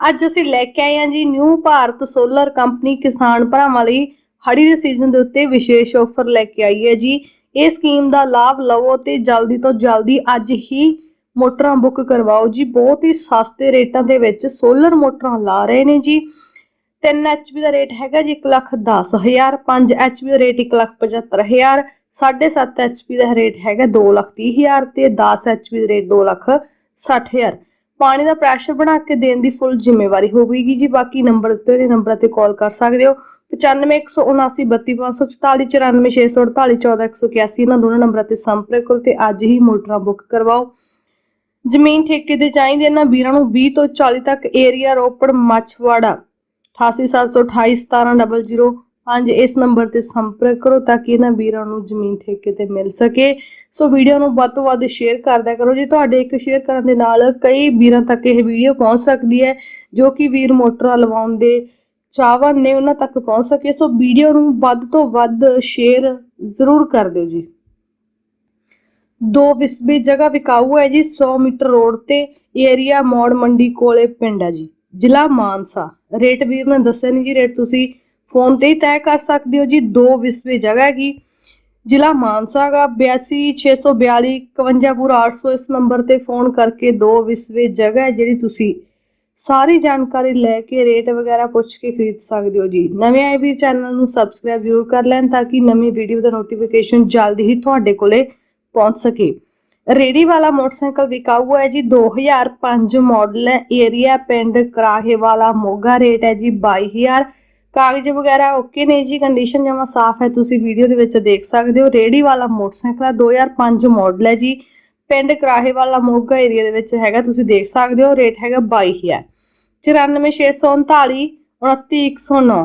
ਅੱਜ ਅਸੀਂ ਲੈ ਕੇ ਆਏ ਹਾਂ ਜੀ ਨਿਊ ਭਾਰਤ ਸੋਲਰ ਕੰਪਨੀ ਕਿਸਾਨ ਭਰਾਵਾਂ ਲਈ ਹੜੀ ਦੇ ਸੀਜ਼ਨ ਦੇ ਉੱਤੇ ਵਿਸ਼ੇਸ਼ ਆਫਰ ਲੈ ਕੇ ਆਈ ਹੈ ਜੀ। ਇਹ ਸਕੀਮ ਦਾ ਲਾਭ ਲਵੋ ਤੇ ਜਲਦੀ ਤੋਂ ਜਲਦੀ ਅੱਜ ਹੀ ਮੋਟਰਾਂ ਬੁੱਕ ਕਰਵਾਓ ਜੀ। ਬਹੁਤ ਹੀ ਸਸਤੇ ਰੇਟਾਂ ਦੇ ਵਿੱਚ ਸੋਲਰ ਮੋਟਰਾਂ ਲਾ ਰਹੇ ਨੇ ਜੀ। 3 ਐਚਪੀ ਦਾ ਰੇਟ ਹੈਗਾ ਜੀ 1 ਲੱਖ 10000 5 ਐਚਪੀ ਦਾ ਰੇਟ 1 ਲੱਖ 75000 7.5 ਐਚਪੀ ਦਾ ਰੇਟ ਹੈਗਾ 2 ਲੱਖ 30000 ਤੇ 10 ਐਚਪੀ ਦਾ ਰੇਟ 2 ਲੱਖ 60000 ਪਾਣੀ ਦਾ ਪ੍ਰੈਸ਼ਰ ਬਣਾ ਕੇ ਦੇਣ ਦੀ ਫੁੱਲ ਜ਼ਿੰਮੇਵਾਰੀ ਹੋਵੇਗੀ ਜੀ। ਬਾਕੀ ਨੰਬਰ ਦਿੱਤੇ ਹੋਏ ਨੰਬਰਾਂ ਤੇ ਕਾਲ ਕਰ ਸਕਦੇ ਹੋ। 9517932544 94648 ਇਹਨਾਂ ਦੋਨਾਂ ਨੰਬਰਾਂ ਤੇ ਸੰਪਰਕ ਕਰੋ ਤੇ ਅੱਜ ਹੀ ਮੋਟਰਾਂ ਬੁੱਕ ਕਰਵਾਓ। ਜ਼ਮੀਨ ਠੇਕੇ ਤੇ ਚਾਹੀਦੇ ਇਹਨਾਂ ਵੀਰਾਂ ਨੂੰ 20 ਤੋਂ 40 ਤੱਕ ਏਰੀਆ ਰੋਪੜ, ਮੱਛਵਾੜਾ ਪੰਜ ਇਸ ਨੰਬਰ ਤੇ ਸੰਪਰਕ ਕਰੋ ਤਾਂ ਕਿ ਇਹਨਾਂ ਵੀਰਾਂ ਨੂੰ ਜ਼ਮੀਨ ਠੇਕੇ ਤੇ ਮਿਲ ਸਕੇ। ਸੋ ਵੀਡੀਓ ਨੂੰ ਵੱਧ ਤੋਂ ਵੱਧ ਸ਼ੇਅਰ ਕਰਦਿਆ ਕਰੋ। ਜੀ ਤੁਹਾਡੇ ਇੱਕ ਸ਼ੇਅਰ ਕਰਨ ਦੇ ਨਾਲ ਕਈ ਵੀਰਾਂ ਤੱਕ ਇਹ ਵੀਡੀਓ ਪਹੁੰਚ ਸਕਦੀ ਹੈ, ਜੋ ਕਿ ਵੀਰ ਮੋਟਰਾਂ ਲਵਾਉਣ ਦੇ ਚਾਹਵਾਨ ਨੇ, ਉਹਨਾਂ ਤੱਕ ਪਹੁੰਚ ਸਕੇ। ਸੋ ਵੀਡੀਓ ਨੂੰ ਵੱਧ ਤੋਂ ਵੱਧ ਸ਼ੇਅਰ ਜ਼ਰੂਰ ਕਰ ਦਿਓ ਜੀ। ਦੋ ਵਿਸਬੇ ਜਗ੍ਹਾ ਵਿਕਾਊ ਹੈ ਜੀ 100 ਮੀਟਰ ਰੋਡ ਤੇ ਏਰੀਆ ਮੋੜ ਮੰਡੀ ਕੋਲੇ ਪਿੰਡ ਹੈ ਜੀ, ਜ਼ਿਲ੍ਹਾ ਮਾਨਸਾ। ਰੇਟ ਵੀਰ ਨੇ ਦੱਸਿਆ ਨਹੀਂ ਜੀ, ਰੇਟ ਤੁਸੀਂ ਫੋਨ ਤੇ ਹੀ ਤੈਅ ਕਰ ਸਕਦੇ ਹੋ ਜੀ, ਦੋ ਵਿਸਵੇ ਜਗ੍ਹਾ ਹੈਗੀ। ਜ਼ਿਲ੍ਹਾ ਮਾਨਸਾ ਦਾ 82642 51 ਇਸ ਨੰਬਰ ਤੇ ਫੋਨ ਕਰਕੇ ਦੋ ਵਿਸਵੇ ਜਗ੍ਹਾ ਹੈ ਜਿਹੜੀ ਤੁਸੀਂ ਸਾਰੀ ਜਾਣਕਾਰੀ ਲੈ ਕੇ ਰੇਟ ਵਗੈਰਾ ਪੁੱਛ ਕੇ ਖਰੀਦ ਸਕਦੇ ਹੋ ਜੀ। ਨਵੇਂ ਆਏ ਵੀ ਚੈਨਲ ਨੂੰ ਸਬਸਕ੍ਰਾਈਬ ਜ਼ਰੂਰ ਕਰ ਲੈਣ ਤਾਂ ਕਿ ਨਵੀਂ ਵੀਡੀਓ ਦਾ ਨੋਟੀਫਿਕੇਸ਼ਨ ਜਲਦੀ ਹੀ ਤੁਹਾਡੇ ਕੋਲੇ ਪਹੁੰਚ ਸਕੇ। ਰੇੜੀ ਵਾਲਾ ਮੋਟਰਸਾਈਕਲ ਵਿਕਾਊ ਹੈ ਜੀ 2005 ਮਾਡਲ ਹੈ। ਏਰੀਆ ਪਿੰਡ ਕਰਾਹੇ ਵਾਲਾ ਮੋਗਾ, ਰੇਟ ਹੈ ਜੀ 22000 ਕਾਗਜ਼ ਵਗੈਰਾ ਓਕੇ ਨੇ ਜੀ ਕੰਡੀਸ਼ਨ ਜਮਾ ਸਾਫ਼ ਹੈ, ਤੁਸੀਂ ਵੀਡੀਓ ਦੇ ਵਿੱਚ ਦੇਖ ਸਕਦੇ ਹੋ। ਰੇੜੀ ਵਾਲਾ ਮੋਟਰਸਾਈਕਲ ਹੈ 2005 ਮਾਡਲ ਹੈ ਜੀ। ਪਿੰਡ ਕਰਾਹੇ ਵਾਲਾ ਮੋਗਾ ਏਰੀਆ ਦੇ ਵਿੱਚ ਹੈਗਾ, ਤੁਸੀਂ ਦੇਖ ਸਕਦੇ ਹੋ ਰੇਟ ਹੈਗਾ 22000 94639 29109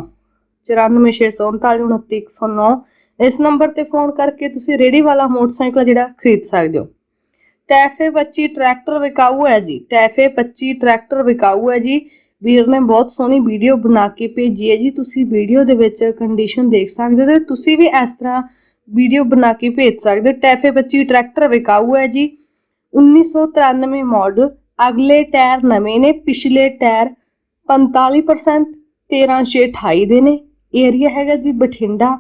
94639 29109 ਇਸ ਨੰਬਰ ਤੇ ਫੋਨ ਕਰਕੇ ਤੁਸੀਂ ਰੇੜੀ ਵਾਲਾ ਮੋਟਰਸਾਈਕਲ ਜਿਹੜਾ, ਖਰੀਦ ਸਕਦੇ ਹੋ। ਟੈਫੇ 25 ਟਰੈਕਟਰ ਵਿਕਾਊ ਹੈ ਜੀ, ਟੈਫੇ 25 ਟਰੈਕਟਰ ਵਿਕਾਊ ਹੈ ਜੀ। ਵੀਰ ਨੇ ਬਹੁਤ ਸੋਹਣੀ ਵੀਡੀਓ ਬਣਾ ਕੇ ਭੇਜੀ ਹੈ ਜੀ। ਤੁਸੀਂ ਵੀਡੀਓ ਦੇ ਵਿੱਚ ਕੰਡੀਸ਼ਨ ਦੇਖ ਸਕਦੇ ਹੋ ਤੇ ਤੁਸੀਂ ਵੀ ਇਸ ਤਰ੍ਹਾਂ ਵੀਡੀਓ ਬਣਾ ਕੇ ਭੇਜ ਸਕਦੇ ਹੋ। ਟੈਫੇ 25 ਟਰੈਕਟਰ ਵਿਕਾਊ ਹੈ ਜੀ। 1993 ਮਾਡਲ ਅਗਲੇ ਟਾਇਰ ਨਵੇਂ ਨੇ। ਪਿਛਲੇ ਟਾਇਰ 45% 13628 ਦੇ ਨੇ। ਏਰੀਆ ਹੈਗਾ ਜੀ ਬਠਿੰਡਾ।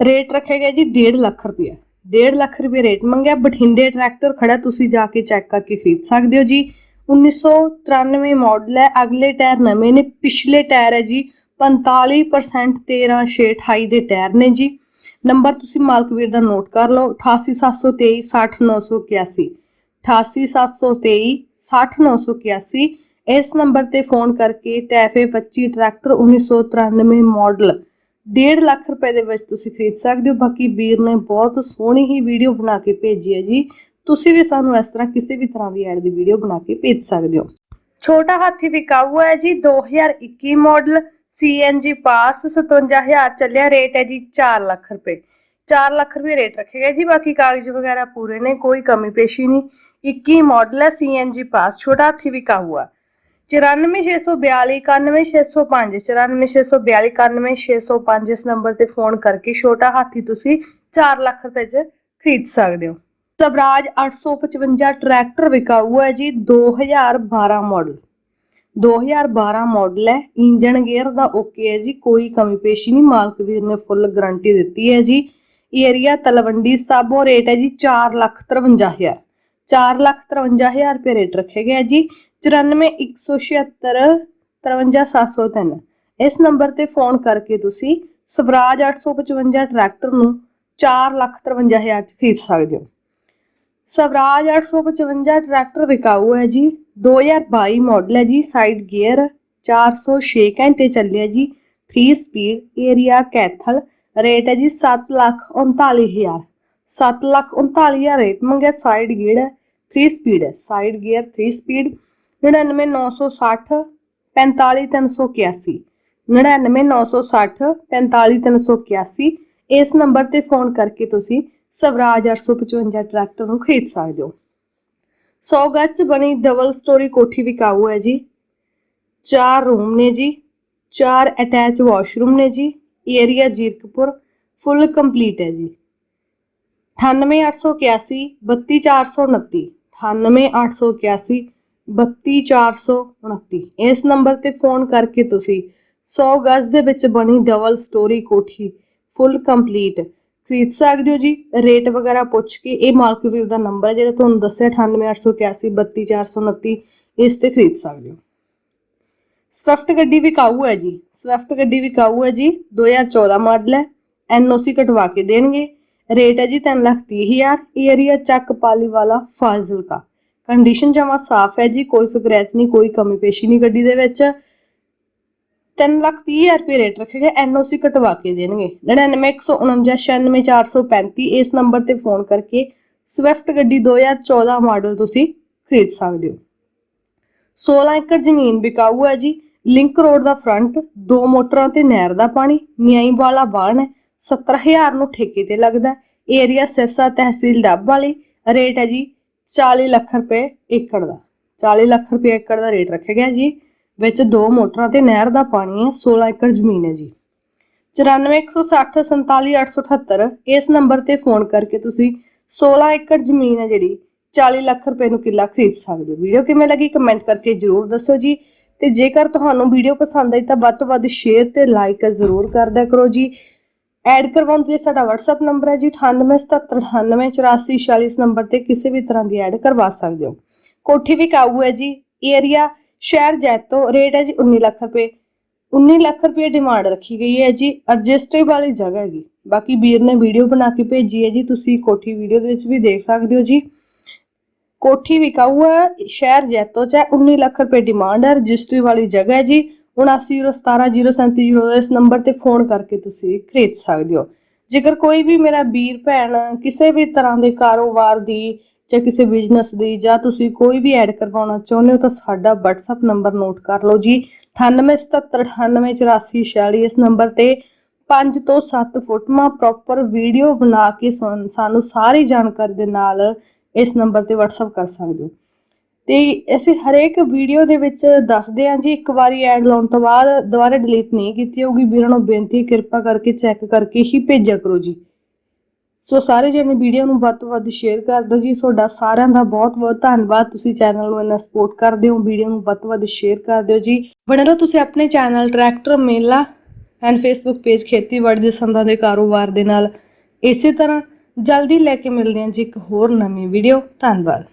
ਰੇਟ ਰੱਖਿਆ ਗਿਆ ਜੀ 1.5 ਲੱਖ ਰੁਪਏ 1.5 ਲੱਖ ਰੁਪਏ ਰੇਟ ਮੰਗਿਆ। ਬਠਿੰਡੇ ਟਰੈਕਟਰ ਖੜਾ। ਤੁਸੀਂ ਜਾ ਕੇ ਚੈੱਕ ਕਰਕੇ ਖਰੀਦ ਸਕਦੇ ਹੋ ਜੀ। 1993 ਮਾਡਲ ਹੈ। ਅਗਲੇ ਟਾਇਰ ਨਵੇਂ ਨੇ। ਪਿਛਲੇ ਟਾਇਰ ਹੈ ਜੀ 45% 13628 ਦੇ ਟਾਇਰ ਨੇ ਜੀ। ਨੰਬਰ ਤੁਸੀਂ ਮਾਲਕਵੀਰ ਦਾ ਨੋਟ ਕਰ ਲਓ। 88723 60981 88723 60981 ਇਸ ਨੰਬਰ ਤੇ ਫੋਨ ਕਰਕੇ ਟੈਫੇ 25 ਟਰੈਕਟਰ 1993 ਮਾਡਲ। 1.5 ਲੱਖ ਰੁਪਏ ਦੇ ਵਿੱਚ ਤੁਸੀਂ ਖਰੀਦ ਸਕਦੇ ਹੋ। ਬਾਕੀ ਵੀਰ ਨੇ ਬਹੁਤ ਸੋਹਣੀ ਹੀ ਵੀਡੀਓ ਬਣਾ ਕੇ ਭੇਜੀ ਹੈ ਜੀ। ਤੁਸੀਂ ਵੀ ਸਾਨੂੰ ਇਸ ਤਰ੍ਹਾਂ ਕਿਸੇ ਵੀ ਤਰ੍ਹਾਂ ਦੀ ਐਡ ਦੀ ਵੀਡੀਓ ਬਣਾ ਕੇ ਭੇਜ ਸਕਦੇ ਹੋ। ਛੋਟਾ ਹਾਥੀ ਵਿਕਾਊ ਹੈ ਜੀ 2021 ਮਾਡਲ CNG ਪਾਸ 57000 ਚੱਲਿਆ ਰੇਟ ਹੈ ਜੀ 4 ਲੱਖ ਰੁਪਏ। 4 ਲੱਖ ਰੁਪਏ ਰੇਟ ਰੱਖੇਗਾ ਜੀ, ਬਾਕੀ ਕਾਗਜ਼ ਵਗੈਰਾ ਪੂਰੇ ਨੇ, ਕੋਈ ਕਮੀ ਪੇਸ਼ੀ ਨਹੀਂ। 21 ਮਾਡਲ ਹੈ CNG ਪਾਸ ਛੋਟਾ ਹਾਥੀ ਵਿਕਾਊ ਹੈ। 94642 91605 94642 91605 ਇਸ ਨੰਬਰ ਤੇ ਫੋਨ ਕਰਕੇ ਛੋਟਾ ਹਾਥੀ ਤੁਸੀਂ 4 ਲੱਖ ਰੁਪਏ 'ਚ ਖਰੀਦ ਸਕਦੇ ਹੋ। ਸਵਰਾਜ 855 ਟਰੈਕਟਰ ਵਿਕਾਊ ਹੈ ਜੀ 2012 ਮਾਡਲ 2012 ਮਾਡਲ ਹੈ ਇੰਜਨ ਗੇਅਰ ਦਾ ਓਕੇ ਹੈ ਜੀ, ਕੋਈ ਕਮੀ ਪੇਸ਼ੀ ਨਹੀਂ, ਮਾਲਕ ਵੀਰ ਨੇ ਫੁੱਲ ਗਾਰੰਟੀ ਦਿੱਤੀ ਹੈ ਜੀ। ਏਰੀਆ ਤਲਵੰਡੀ ਸਾਬੋ ਰੇਟ ਹੈ ਜੀ 453000 453000 ਰੁਪਏ ਰੇਟ ਰੱਖਿਆ ਗਿਆ ਜੀ 94176 53703 ਇਸ ਨੰਬਰ ਤੇ ਫੋਨ ਕਰਕੇ ਤੁਸੀਂ ਸਵਰਾਜ 855 ਟਰੈਕਟਰ ਨੂੰ 453000 ਚ ਖਰੀਦ ਸਕਦੇ ਹੋ। ਸਵਰਾਜ 855 ਟਰੈਕਟਰ ਵਿਕਾਊ ਹੈ ਜੀ। 2022 ਮਾਡਲ ਹੈ ਜੀ। ਸਾਈਡ ਗੇਅਰ 406 ਘੰਟੇ ਚੱਲਿਆ ਜੀ। 3 ਸਪੀਡ ਏਰੀਆ ਕੈਥਲ ਰੇਟ ਹੈ ਜੀ 7 ਲੱਖ 39000 7 ਲੱਖ 39000 ਰੇਟ ਮੰਗਿਆ ਸਾਈਡ ਗੇਅਰ ਹੈ 3 ਸਪੀਡ ਹੈ। ਸਾਈਡ ਗੇਅਰ 3 ਸਪੀਡ 99960 45381 99960 45381 ਇਸ ਨੰਬਰ ਤੇ ਫੋਨ ਕਰਕੇ ਤੁਸੀਂ ਸਵਰਾਜ 855 ਟਰੈਕਟਰ ਨੂੰ ਖਰੀਦ ਸਕਦੇ ਹੋ। 100 ਗੱਜ 'ਚ ਬਣੀ ਡਬਲ ਸਟੋਰੀ ਕੋਠੀ ਵਿਕਾਊ ਹੈ ਜੀ। ਚਾਰ ਰੂਮ ਨੇ ਜੀ। ਚਾਰ ਅਟੈਚ ਵਾਸ਼ਰੂਮ ਨੇ ਜੀ। ਏਰੀਆ ਜੀਰਕਪੁਰ ਫੁੱਲ ਕੰਪਲੀਟ ਹੈ ਜੀ। 98881 32429 98881 32429 ਇਸ ਨੰਬਰ ਤੇ ਫੋਨ ਕਰਕੇ ਤੁਸੀਂ 100 ਗਜ਼ ਦੇ ਵਿੱਚ ਬਣੀ ਡਬਲ ਸਟੋਰੀ ਕੋਠੀ ਫੁੱਲ ਕੰਪਲੀਟ ਖਰੀਦ ਸਕਦੇ ਹੋ ਜੀ? ਰੇਟ ਵਗੈਰਾ ਪੁੱਛ ਕੇ, ਇਹ ਮਾਲਕ ਦਾ ਨੰਬਰ ਹੈ ਜਿਹੜਾ ਤੁਹਾਨੂੰ ਦੱਸਿਆ 98881 32429 ਇਸ ਤੇ ਖਰੀਦ ਸਕਦੇ ਹੋ। ਸਵਿਫਟ ਗੱਡੀ ਵਿਕਾਊ ਹੈ ਜੀ? ਸਵਿਫਟ ਗੱਡੀ ਵਿਕਾਊ ਹੈ ਜੀ? 2014 ਮਾਡਲ ਹੈ ਐਨਓਸੀ ਕਟਵਾ ਕੇ ਦੇਣਗੇ। ਰੇਟ ਹੈ ਜੀ 3 ਲੱਖ ਤੀਹ ਹਜ਼ਾਰ। ਏਰੀਆ ਚੱਕ ਪਾਲੀ ਵਾਲਾ ਫਾਜ਼ਿਲਕਾ। ਕੰਡੀਸ਼ਨ ਜਮਾ ਸਾਫ਼ ਹੈ ਜੀ, ਕੋਈ ਸਕ੍ਰੈਚ ਨਹੀਂ, ਕੋਈ ਕਮੀ ਪੇਸ਼ੀ ਨਹੀਂ ਗੱਡੀ ਦੇ ਵਿੱਚ। 3 ਲੱਖ ਤੀਹ ਹਜ਼ਾਰ ਰੁਪਏ ਰੇਟ ਰੱਖੇਗਾ ਐਨਓਸੀ ਕਟਵਾ ਕੇ ਦੇਣਗੇ। 9914943435 ਇਸ ਨੰਬਰ ਤੇ ਫੋਨ ਕਰਕੇ ਸਵਿਫਟ ਗੱਡੀ 2014 ਮਾਡਲ ਤੁਸੀਂ ਖਰੀਦ ਸਕਦੇ ਹੋ। 16 ਏਕੜ ਜ਼ਮੀਨ ਵਿਕਾਊ ਹੈ ਜੀ। ਲਿੰਕ ਰੋਡ ਦਾ ਫਰੰਟ ਦੋ ਮੋਟਰਾਂ ਤੇ ਨਹਿਰ ਦਾ ਪਾਣੀ, ਨਿਆਈ ਵਾਲਾ ਵਾਹਣ ਹੈ 70000 ਨੂੰ ਠੇਕੇ ਤੇ ਲੱਗਦਾ ਏਰੀਆ ਸਿਰਸਾ ਤਹਿਸੀਲ ਡੱਬ ਵਾਲੀ ਰੇਟ ਹੈ ਜੀ 40 ਲੱਖ ਰੁਪਏ ਏਕੜ ਦਾ। 40 ਲੱਖ ਰੁਪਏ ਏਕੜ ਦਾ ਰੇਟ ਰੱਖਿਆ ਗਿਆ ਜੀ। ਵਿੱਚ ਦੋ ਮੋਟਰਾਂ ਤੇ ਨਹਿਰ ਦਾ ਪਾਣੀ ਹੈ 16 ਏਕੜ ਜ਼ਮੀਨ ਹੈ ਜੀ। 9416047878 ਇਸ ਨੰਬਰ ਤੇ ਫੋਨ ਕਰਕੇ ਤੁਸੀਂ 16 ਏਕੜ ਜ਼ਮੀਨ ਹੈ ਜਿਹੜੀ 40 ਲੱਖ ਰੁਪਏ ਨੂੰ ਕਿੱਲਾ ਖਰੀਦ ਸਕਦੇ ਹੋ। ਵੀਡੀਓ ਕਿਵੇਂ ਲੱਗੀ ਕਮੈਂਟ ਕਰਕੇ ਜਰੂਰ ਦੱਸੋ ਜੀ। ਤੇ ਜੇਕਰ ਤੁਹਾਨੂੰ ਵੀਡੀਓ ਪਸੰਦ ਆਈ ਤਾਂ ਵੱਧ ਤੋਂ ਵੱਧ ਸ਼ੇਅਰ ਤੇ ਲਾਈਕ ਜ਼ਰੂਰ ਕਰਦਿਆ ਕਰੋ ਜੀ। ਐਡ ਕਰਵਾਉਣ ਲਈ ਸਾਡਾ WhatsApp ਨੰਬਰ ਹੈ ਜੀ 9877988446 ਇਸ ਨੰਬਰ ਤੇ ਕਿਸੇ ਵੀ ਤਰ੍ਹਾਂ ਦੀ ਐਡ ਕਰਵਾ ਸਕਦੇ ਹੋ। ਕੋਠੀ ਵੀ ਵਿਕਾਊ ਹੈ ਜੀ ਏਰੀਆ ਸ਼ਹਿਰ ਜੈਤੋ ਰੇਟ ਹੈ ਜੀ 19 ਲੱਖ ਰੁਪਏ। 19 ਲੱਖ ਰੁਪਏ ਡਿਮਾਂਡ ਰੱਖੀ ਗਈ ਹੈ ਜੀ ਰਜਿਸਟਰੀ ਵਾਲੀ ਜਗ੍ਹਾ ਹੈਗੀ। ਬਾਕੀ ਵੀਰ ਨੇ ਵੀਡੀਓ ਬਣਾ ਕੇ ਭੇਜੀ ਹੈ ਜੀ, ਤੁਸੀਂ ਕੋਠੀ ਵੀਡੀਓ ਦੇ ਵਿੱਚ ਵੀ ਦੇਖ ਸਕਦੇ ਹੋ ਜੀ। ਕੋਠੀ ਵਿਕਾਊ ਹੈ, ਸ਼ਹਿਰ ਜੈਤੋ ਚ 19 ਲੱਖ ਰੁਪਏ ਡਿਮਾਂਡ ਹੈ ਰਜਿਸਟਰੀ ਵਾਲੀ ਜਗ੍ਹਾ ਹੈ ਜੀ। 79017037 ਇਸ ਨੰਬਰ ਤੇ ਫੋਨ ਕਰਕੇ ਤੁਸੀਂ ਖਰੀਦ ਸਕਦੇ ਹੋ। ਜੇਕਰ ਕੋਈ ਵੀ ਮੇਰਾ ਵੀਰ, ਭੈਣ, ਕਿਸੇ ਵੀ ਤਰ੍ਹਾਂ ਦੇ ਕਾਰੋਬਾਰ ਦੀ ਜਾਂ ਕਿਸੇ ਬਿਜ਼ਨਸ ਦੀ ਜਾਂ ਤੁਸੀਂ ਕੋਈ ਵੀ ਐਡ ਕਰਵਾਉਣਾ ਚਾਹੁੰਦੇ ਹੋ ਤਾਂ ਸਾਡਾ WhatsApp ਨੰਬਰ ਨੋਟ ਕਰ ਲਓ ਜੀ। 9877988446 ਇਸ ਨੰਬਰ ਤੇ 5 ਤੋਂ 7 ਫੁੱਟਮਾ ਪ੍ਰੋਪਰ ਵੀਡੀਓ ਬਣਾ ਕੇ ਸਾਨੂੰ ਸਾਨੂੰ ਸਾਰੀ ਜਾਣਕਾਰੀ ਦੇ ਨਾਲ ਇਸ ਨੰਬਰ ਤੇ WhatsApp ਕਰ ਸਕਦੇ ਹੋ। ਤੇ ਅਸੀਂ ਹਰੇਕ ਵੀਡੀਓ ਦੇ ਵਿੱਚ ਦੱਸਦੇ ਹਾਂ ਜੀ, ਇੱਕ ਵਾਰੀ ਐਡ ਲਾਉਣ ਤੋਂ ਬਾਅਦ ਦੁਬਾਰਾ ਡਿਲੀਟ ਨਹੀਂ ਕੀਤੀ ਹੋਊਗੀ। ਵੀਰਾਂ ਨੂੰ ਬੇਨਤੀ ਕਿਰਪਾ ਕਰਕੇ ਚੈੱਕ ਕਰਕੇ ਹੀ ਭੇਜਿਆ ਕਰੋ ਜੀ। ਸੋ ਸਾਰੇ ਜਣੇ ਵੀਡੀਓ ਨੂੰ ਵੱਧ ਤੋਂ ਵੱਧ ਸ਼ੇਅਰ ਕਰ ਦਿਓ ਜੀ। ਤੁਹਾਡਾ ਸਾਰਿਆਂ ਦਾ ਬਹੁਤ ਬਹੁਤ ਧੰਨਵਾਦ। ਤੁਸੀਂ ਚੈਨਲ ਨੂੰ ਇੰਨਾ ਸਪੋਰਟ ਕਰਦੇ ਹੋ, ਵੀਡੀਓ ਨੂੰ ਵੱਧ ਤੋਂ ਵੱਧ ਸ਼ੇਅਰ ਕਰ ਦਿਓ ਜੀ। ਬਣੇ ਰਹੋ ਤੁਸੀਂ ਆਪਣੇ channel tractor Mela and Facebook page ਖੇਤੀਬਾੜੀ ਦੇ ਸੰਦਾਂ ਦੇ ਕਾਰੋਬਾਰ ਦੇ ਨਾਲ। ਇਸੇ ਤਰ੍ਹਾਂ ਜਲਦੀ ਲੈ ਕੇ ਮਿਲਦੇ ਹਾਂ ਜੀ ਇੱਕ ਹੋਰ ਨਵੀਂ ਵੀਡੀਓ। ਧੰਨਵਾਦ।